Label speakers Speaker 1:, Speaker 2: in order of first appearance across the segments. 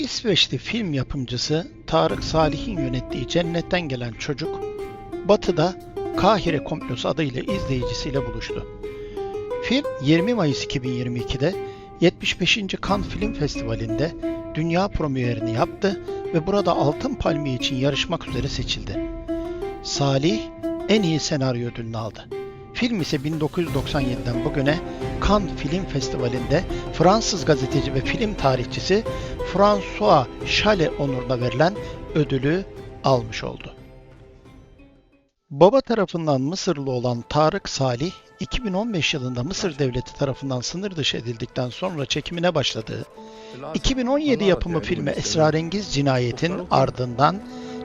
Speaker 1: İsveçli film yapımcısı Tarık Salih'in yönettiği Cennetten Gelen Çocuk, Batı'da Kahire Komplosu adıyla izleyicisiyle buluştu. Film 20 Mayıs 2022'de 75. Cannes Film Festivali'nde dünya premierini yaptı ve burada Altın Palmiye için yarışmak üzere seçildi. Salih en iyi senaryo ödülünü aldı. Film ise 1997'den bugüne Cannes Film Festivali'nde Fransız gazeteci ve film tarihçisi François Chalet onuruna verilen ödülü almış oldu. Baba tarafından Mısırlı olan Tarık Salih, 2015 yılında Mısır devleti tarafından sınır dışı edildikten sonra çekimine başladığı 2017 yapımı filmi Esrarengiz Cinayet'in ardından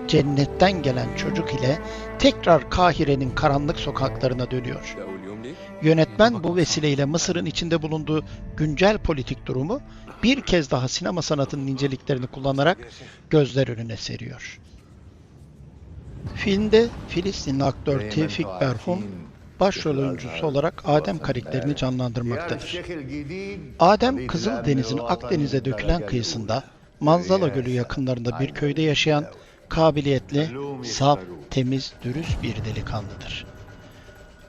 Speaker 1: Cennetten Gelen Çocuk ile tekrar Kahire'nin karanlık sokaklarına dönüyor. Yönetmen bu vesileyle Mısır'ın içinde bulunduğu güncel politik durumu bir kez daha sinema sanatının inceliklerini kullanarak gözler önüne seriyor. Filmde Filistinli aktör Tevfik Berhum başrol oyuncusu olarak Adem karakterini canlandırmaktadır. Adem Kızıldeniz'in Akdeniz'e dökülen kıyısında Manzala Gölü yakınlarında bir köyde yaşayan kabiliyetli, saf, temiz, dürüst bir delikanlıdır.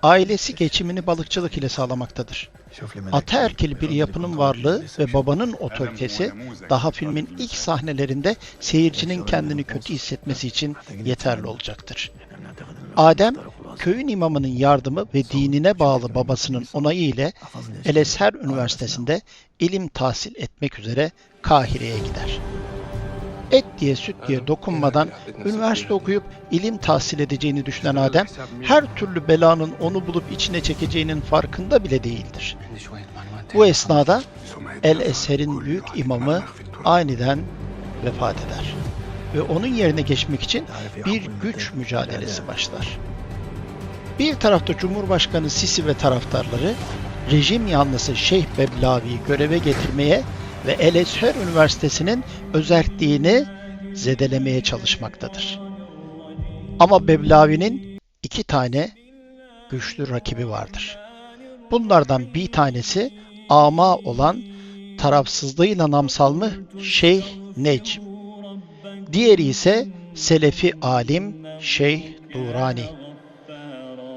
Speaker 1: Ailesi geçimini balıkçılık ile sağlamaktadır. Ataerkil bir yapının varlığı ve babanın otoritesi daha filmin ilk sahnelerinde seyircinin kendini kötü hissetmesi için yeterli olacaktır. Adem, köyün imamının yardımı ve dinine bağlı babasının onayı ile El Ezher Üniversitesi'nde ilim tahsil etmek üzere Kahire'ye gider. Et diye süt diye dokunmadan üniversite okuyup ilim tahsil edeceğini düşünen Adem, her türlü belanın onu bulup içine çekeceğinin farkında bile değildir. Bu esnada El Ezher'in büyük imamı aniden vefat eder ve onun yerine geçmek için bir güç mücadelesi başlar. Bir tarafta Cumhurbaşkanı Sisi ve taraftarları rejim yanlısı Şeyh Beblavi'yi göreve getirmeye ve El Ezher Üniversitesi'nin özelliğini zedelemeye çalışmaktadır. Ama Beblavi'nin iki tane güçlü rakibi vardır. Bunlardan bir tanesi ama olan tarafsızlığıyla namsalmı Şeyh Necm. Diğeri ise Selefi alim Şeyh Durani.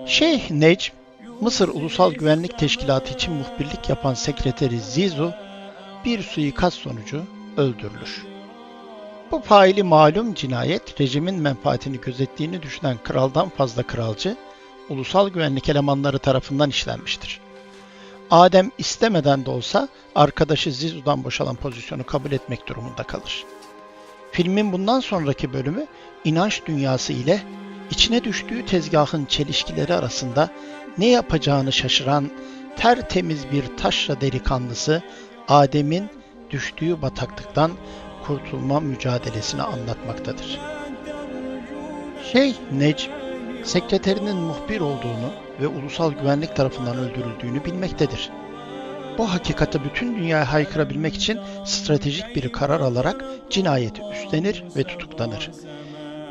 Speaker 1: Şeyh Necm, Mısır Ulusal Güvenlik Teşkilatı için muhbirlik yapan sekreteri Zizu bir suikast sonucu öldürülür. Bu faili malum cinayet rejimin menfaatini gözettiğini düşünen kraldan fazla kralcı, ulusal güvenlik elemanları tarafından işlenmiştir. Adem istemeden de olsa arkadaşı Zizu'dan boşalan pozisyonu kabul etmek durumunda kalır. Filmin bundan sonraki bölümü inanç dünyası ile içine düştüğü tezgahın çelişkileri arasında ne yapacağını şaşıran tertemiz bir taşra delikanlısı Adem'in düştüğü bataklıktan kurtulma mücadelesini anlatmaktadır. Şeyh Necm, sekreterinin muhbir olduğunu ve ulusal güvenlik tarafından öldürüldüğünü bilmektedir. Bu hakikati bütün dünyaya haykırabilmek için stratejik bir karar alarak cinayeti üstlenir ve tutuklanır.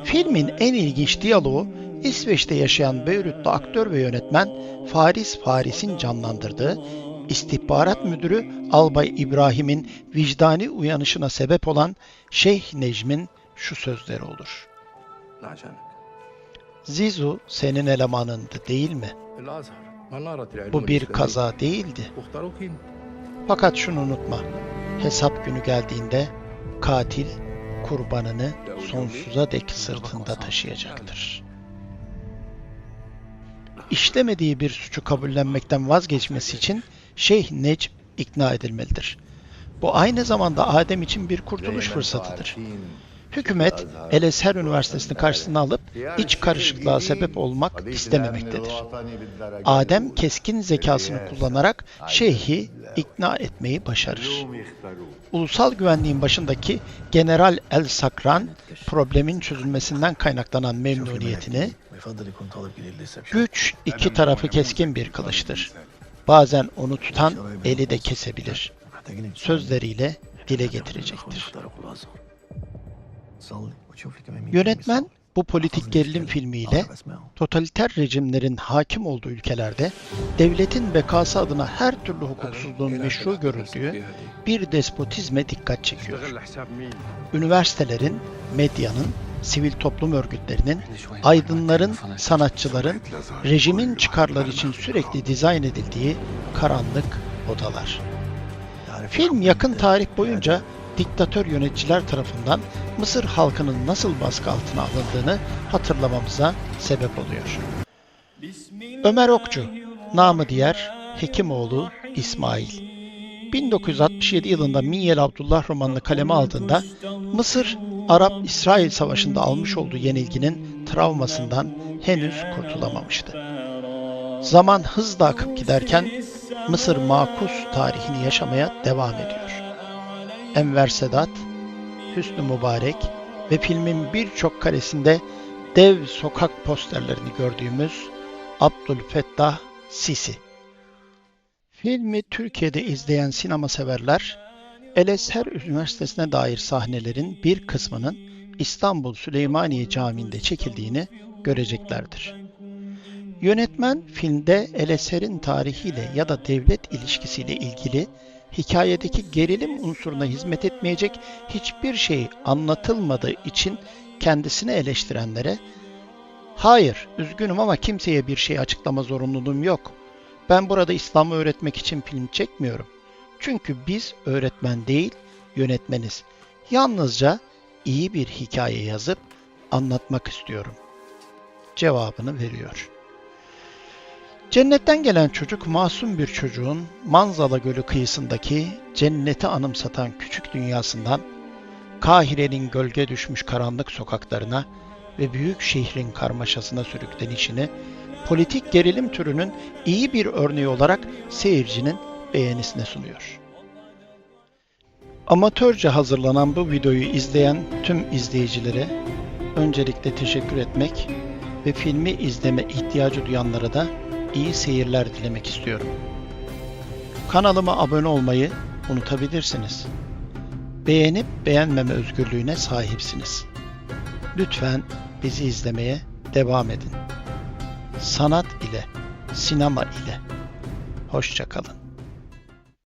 Speaker 1: Filmin en ilginç diyaloğu İsveç'te yaşayan Beyrutlu aktör ve yönetmen Faris Faris'in canlandırdığı istihbarat müdürü Albay İbrahim'in vicdani uyanışına sebep olan Şeyh Necm'in şu sözleri olur. Zizu senin elemanındı değil mi? Bu bir kaza değildi. Fakat şunu unutma. Hesap günü geldiğinde katil kurbanını sonsuza dek sırtında taşıyacaktır. İşlemediği bir suçu kabullenmekten vazgeçmesi için Şeyh Necm ikna edilmelidir. Bu aynı zamanda Adem için bir kurtuluş fırsatıdır. Hükümet El Ezher Üniversitesi'ni karşısına alıp iç karışıklığa sebep olmak istememektedir. Adem keskin zekasını kullanarak şeyhi ikna etmeyi başarır. Ulusal güvenliğin başındaki General El Sakran problemin çözülmesinden kaynaklanan memnuniyetini güç iki tarafı keskin bir kılıçtır. Bazen onu tutan eli de kesebilir. Sözleriyle dile getirecektir. Yönetmen Bu politik gerilim filmiyle totaliter rejimlerin hakim olduğu ülkelerde devletin bekası adına her türlü hukuksuzluğun meşru görüldüğü bir despotizme dikkat çekiyor. Üniversitelerin, medyanın, sivil toplum örgütlerinin, aydınların, sanatçıların, rejimin çıkarları için sürekli dizayn edildiği karanlık odalar. Film yakın tarih boyunca diktatör yöneticiler tarafından Mısır halkının nasıl baskı altına alındığını hatırlamamıza sebep oluyor. Ömer Okçu, namı diğer Hekimoğlu İsmail. 1967 yılında Minyel Abdullah romanını kaleme aldığında Mısır, Arap-İsrail savaşında almış olduğu yenilginin travmasından henüz kurtulamamıştı. Zaman hızla akıp giderken Mısır makus tarihini yaşamaya devam ediyor. Enver Sedat, Hüsnü Mübarek ve filmin birçok karesinde dev sokak posterlerini gördüğümüz Abdülfettah Sisi. Filmi Türkiye'de izleyen sinema severler, Elazığ Üniversitesi'ne dair sahnelerin bir kısmının İstanbul Süleymaniye Camii'nde çekildiğini göreceklerdir. Yönetmen filmde Eleser'in tarihiyle ya da devlet ilişkisiyle ilgili hikayedeki gerilim unsuruna hizmet etmeyecek hiçbir şey anlatılmadığı için kendisini eleştirenlere "Hayır, üzgünüm ama kimseye bir şey açıklama zorunluluğum yok. Ben burada İslam'ı öğretmek için film çekmiyorum. Çünkü biz öğretmen değil, yönetmeniz. Yalnızca iyi bir hikaye yazıp anlatmak istiyorum." cevabını veriyor. Cennetten gelen çocuk masum bir çocuğun Manzala Gölü kıyısındaki cenneti anımsatan küçük dünyasından Kahire'nin gölge düşmüş karanlık sokaklarına ve büyük şehrin karmaşasına sürüklenişini politik gerilim türünün iyi bir örneği olarak seyircinin beğenisine sunuyor. Amatörce hazırlanan bu videoyu izleyen tüm izleyicilere öncelikle teşekkür etmek ve filmi izleme ihtiyacı duyanlara da iyi seyirler dilemek istiyorum. Kanalıma abone olmayı unutabilirsiniz. Beğenip beğenmeme özgürlüğüne sahipsiniz. Lütfen bizi izlemeye devam edin. Sanat ile, sinema ile. Hoşçakalın.